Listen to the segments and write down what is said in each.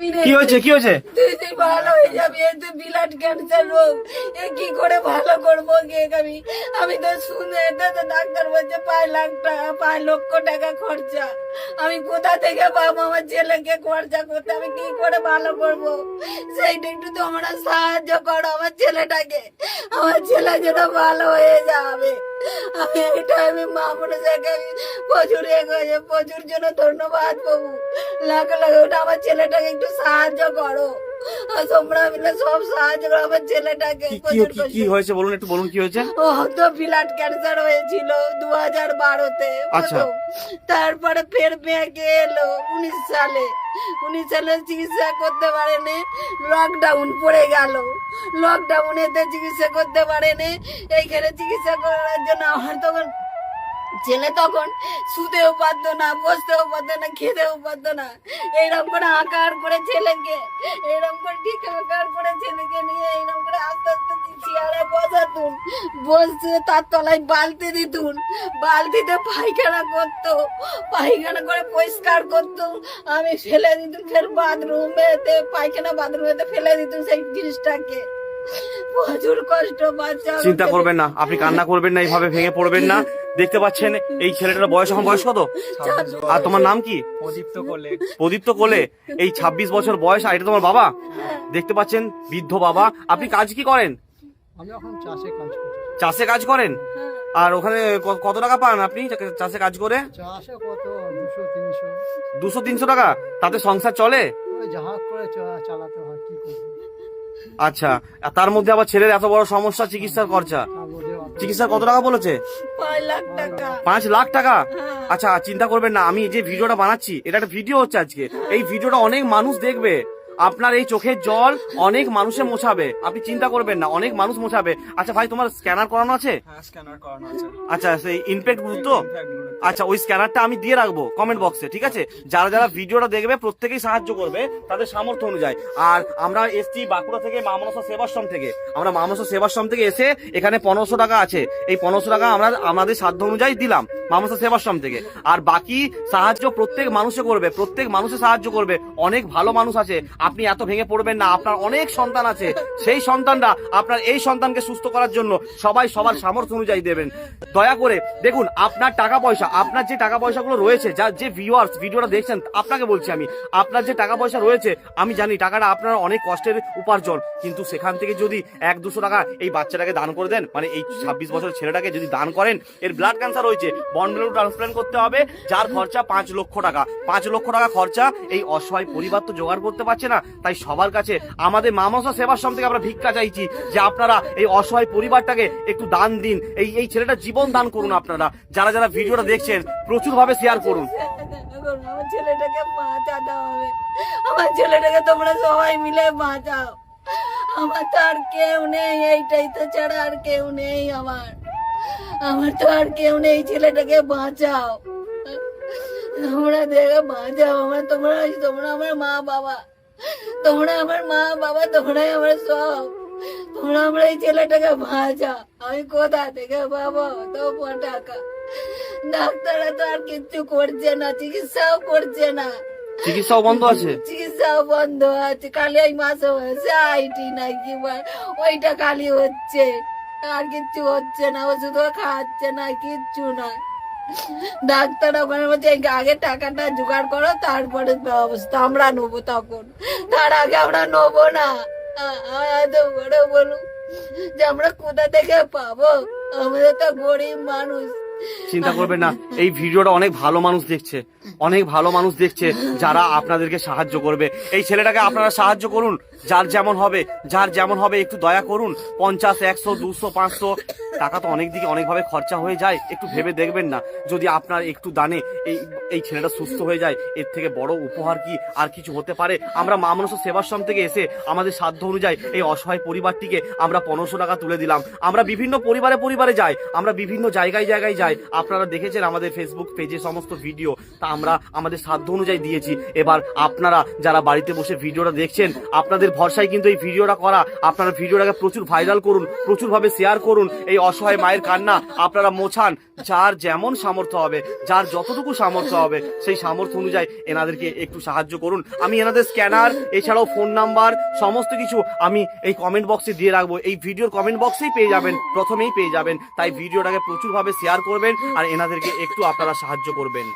কি হয়েছে কি হয়েছে? তুই তুই ভালো হয়ে যাবি এই তো বিলাট ক্যান্সার রোগ এ কি করে ভালো করব কে আমি? আমি তো শুনে তো ডাক্তার বলছে পাঁচ লাখ টাকা পাঁচ লক্ষ টাকা খরচা। আমি কোথা থেকে পাবো আমার ছেলেকে খরচা করতে? আমি কি করে ভালো করব? সেইটা একটু তোমরা সাহায্য করো আমার ছেলেটাকে। আমার ছেলে যেন ভালো হয়ে যাবে। আমি এটা আমি মা মনসাকে আমি প্রচুর প্রচুর জন্য ধন্যবাদ বাবু। লাখ লাখ ওটা আমার ছেলেটাকে একটু সাহায্য করো। তোমরা মিলে সব সাহায্য করো আমার ছেলেটাকে কি হয়েছে বলুন একটু বলুন কি হয়েছে? ও তো ক্যান্সার হয়েছিল দু হাজার বারোতে আচ্ছা। তারপরে ফের ব্যাগে এলো উনিশ সালে। উনিশ সালে চিকিৎসা করতে পারেনি লকডাউন পড়ে গেল। লকডাউনেতে চিকিৎসা করতে পারেনি এইখানে চিকিৎসা করার জন্য আমার তখন ছেলে তখন শুতেও পারতো না, বসতেও পারতো না, খেতেও পারতো না। এইরকম করে আকার করে ছেলেকে এইরকম করে ঠিক আকার করে ছেলেকে নিয়ে এইরকম করে আস্তে আস্তে চেয়ারে বসাতুন, বসে তার তলায় বালতি দিতুন। বালতিতে পায়খানা করতো, পায়খানা করে পরিষ্কার করতো। আমি ফেলে দিতুন ফের বাথরুমেতে, পায়খানা বাথরুমেতে ফেলে দিতুন সেই জিনিসটাকে। প্রচুর কষ্ট বাচ্চা চিন্তা করবেন না আপনি কান্না করবেন না এইভাবে ভেঙে পড়বেন না। দেখতে পাচ্ছেন এই ছেলেটার বয়স এখন বয়স কত? আর তোমার নাম কি? প্রদীপ্ত করলে প্রদীপ্ত কোলে। এই ২৬ বছর বয়স আর এটা তোমার বাবা? দেখতে পাচ্ছেন বৃদ্ধ বাবা। আপনি কাজ কি করেন? চাষে কাজ করি। চাষে কাজ করেন? আর ওখানে কত টাকা পান আপনি চাষে কাজ করে? দুশো তিনশো। টাকা? তাতে সংসার চলে? চালাতে হয় কি করব? আচ্ছা আর তার মধ্যে আবার ছেলের এত বড় সমস্যা চিকিৎসার খরচা। চিকিৎসা চিকিৎসার কত টাকা বলেছে? পাঁচ লাখ টাকা। পাঁচ লাখ টাকা? হ্যাঁ। আচ্ছা চিন্তা করবেন না আমি যে ভিডিওটা বানাচ্ছি এটা একটা ভিডিও হচ্ছে আজকে। এই ভিডিওটা অনেক মানুষ দেখবে। আপনার এই চোখের জল অনেক মানুষে মোছাবে। আপনি চিন্তা করবেন না অনেক মানুষ মোছাবে। আচ্ছা ভাই তোমার স্ক্যানার করানো আছে? আচ্ছা সেই ইনপেক্ট গ্রুপ তো আচ্ছা ওই স্ক্যানারটা আমি দিয়ে রাখব কমেন্ট বক্সে ঠিক আছে? যারা যারা ভিডিওটা দেখবে প্রত্যেকেই সাহায্য করবে তাদের সামর্থ্য অনুযায়ী। আর আমরা এসছি বাঁকুড়া থেকে মামনসা সেবাশ্রম থেকে। আমরা মামনসা সেবাশ্রম থেকে এসে এখানে পনেরোশো টাকা আছে। এই পনেরোশো টাকা আমরা আমাদের সাধ্য অনুযায়ী দিলাম। মামনসা সেবাশ্রম থেকে। আর বাকি সাহায্য প্রত্যেক মানুষে করবে, প্রত্যেক মানুষে সাহায্য করবে। অনেক ভালো মানুষ আছে, আপনি এত ভেঙে পড়বেন না, আপনার অনেক সন্তান আছে। সেই সন্তানরা আপনার এই সন্তানকে সুস্থ করার জন্য সবাই সবার সামর্থ্য অনুযায়ী দেবেন। দয়া করে দেখুন, আপনার টাকা পয়সা, আপনার যে টাকা পয়সাগুলো রয়েছে, যা যে ভিউয়ার্স ভিডিওটা দেখছেন, আপনাকে বলছি আমি, আপনার যে টাকা পয়সা রয়েছে, আমি জানি টাকাটা আপনার অনেক কষ্টের উপার্জন। কিন্তু সেখান থেকে যদি এক দুশো টাকা এই বাচ্চাটাকে দান করে দেন মানে এই ছাব্বিশ বছরের ছেলেটাকে যদি দান করেন, এর ব্লাড ক্যান্সার হয়েছে বন মেরু ট্রান্সপ্লান্ট করতে হবে, যার খরচা পাঁচ লক্ষ টাকা। পাঁচ লক্ষ টাকা খরচা, এই অসহায় পরিবার তো জোগাড় করতে পারছে না, তাই সবার কাছে আমাদের মামসা সেবাশ্রম থেকে আমরা ভিক্ষা চাইছি যে আপনারা এই অসহায় পরিবারটাকে একটু দান দিন। এই এই ছেলেটা জীবন দান করুন আপনারা। যারা যারা ভিডিওটা দেখছেন প্রচুর ভাবে শেয়ার করুন। আমার ছেলেটাকে আমার ছেলেটাকে তোমরা সবাই মিলে বাঁচাও। আমার তো আর কেউ নেই, এইটাই তো ছাড়া আর কেউ নেই আমার। আমার তো আর কেউ নেই ছেলেটাকে বাঁচাও। তোমরা দেখে বাঁচাও আমার তোমরা তোমরা আমার মা বাবা। তোমরা আমার মা বাবা তোমরাই আমার সব। তোমরা আমরা এই ছেলেটাকে বাঁচাও। আমি কোথা থেকে পাবো? তো টাকা ডাক্তাররা তো আর কিচ্ছু করছে না চিকিৎসাও করছে না। চিকিৎসাও বন্ধ আছে? চিকিৎসাও বন্ধ আছে। কালি এই মাসে হয়েছে আইটি নাকি ওইটা খালি হচ্ছে। আর কিচ্ছু হচ্ছে না ওষুধও খাওয়াচ্ছে না, কিচ্ছু না ডাক্তার ওখানে বলছে "এই আগে টাকাটা জোগাড় করো, তারপরে ব্যবস্থা আমরা নেব তখন। তার আগে আমরা নেব না। বলুন যে আমরা কোথা থেকে পাবো? আমাদের তো গরিব মানুষ। চিন্তা করবেন না, এই ভিডিওটা অনেক ভালো মানুষ দেখছে, অনেক ভালো মানুষ দেখছে যারা আপনাদেরকে সাহায্য করবে। এই ছেলেটাকে আপনারা সাহায্য করুন, যার যেমন হবে, যার যেমন হবে, একটু দয়া করুন, পঞ্চাশ, একশো, দুশো, পাঁচশো, টাকা তো অনেক দিকে অনেকভাবে খরচা হয়ে যায়, একটু ভেবে দেখবেন না, যদি আপনার একটু দানে এই এই ছেলেটা সুস্থ হয়ে যায়, এর থেকে বড় উপহার কি আর কিছু হতে পারে? আমরা মা মানুষ সেবাশ্রম থেকে এসে আমাদের সাধ্য অনুযায়ী এই অসহায় পরিবারটিকে আমরা পনেরোশো টাকা তুলে দিলাম। আমরা বিভিন্ন পরিবারে পরিবারে যাই, আমরা বিভিন্ন জায়গায় জায়গায় যাই। যায় আপনারা দেখেছেন আমাদের ফেসবুক পেজে সমস্ত ভিডিও তা আমরা আমাদের সাধ্য অনুযায়ী দিয়েছি। এবার আপনারা যারা বাড়িতে বসে ভিডিওটা দেখছেন, আপনাদের ভরসায় কিন্তু এই ভিডিওটা করা, আপনারা ভিডিওটাকে প্রচুর ভাইরাল করুন, প্রচুরভাবে শেয়ার করুন, এই অসহায় মায়ের কান্না আপনারা মোছান, যার যেমন সামর্থ্য হবে, যার যতটুকু সামর্থ্য হবে, সেই সামর্থ্য অনুযায়ী এনাদেরকে একটু সাহায্য করুন। আমি এনাদের স্ক্যানার এছাড়াও ফোন নাম্বার সমস্ত কিছু আমি এই কমেন্ট বক্সে দিয়ে রাখব। এই ভিডিওর কমেন্ট বক্সেই পেয়ে যাবেন, প্রথমেই পেয়ে যাবেন। তাই ভিডিওটাকে প্রচুরভাবে শেয়ার করবেন আর এনাদেরকে একটু আপনারা সাহায্য করবেন।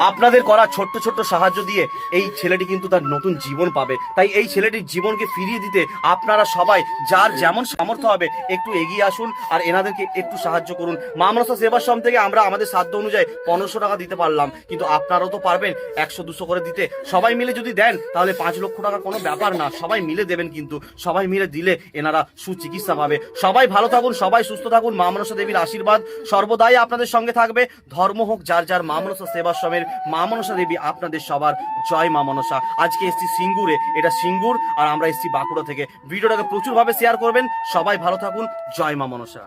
আপনাদের করা ছোট্ট ছোট্ট সাহায্য দিয়ে এই ছেলেটি কিন্তু তার নতুন জীবন পাবে। তাই এই ছেলেটির জীবনকে ফিরিয়ে দিতে আপনারা সবাই যার যেমন সামর্থ্য হবে একটু এগিয়ে আসুন আর এনাদেরকে একটু সাহায্য করুন। মা মনসা সেবাশ্রম থেকে আমরা আমাদের সাধ্য অনুযায়ী পনেরোশো টাকা দিতে পারলাম। কিন্তু আপনারাও তো পারবেন একশো, দুশো করে দিতে। সবাই মিলে যদি দেন, তাহলে পাঁচ লক্ষ টাকা কোনো ব্যাপার না। সবাই মিলে দেবেন কিন্তু। সবাই মিলে দিলে এনারা সুচিকিৎসা পাবে। সবাই ভালো থাকুন, সবাই সুস্থ থাকুন। মা মনসা দেবীর আশীর্বাদ সর্বদাই আপনাদের সঙ্গে থাকবে। ধর্ম হোক, যার যার মা মনসা সেবাশ্রমের মা মনসা দেবী, আপনাদের সবার জয় মা মনসা। আজকে এসছি সিঙ্গুরে, এটা সিঙ্গুর, আর আমরা এসছি বাঁকুড়া থেকে। ভিডিওটাকে প্রচুরভাবে শেয়ার করবেন। সবাই ভালো থাকুন। জয় মা মনসা।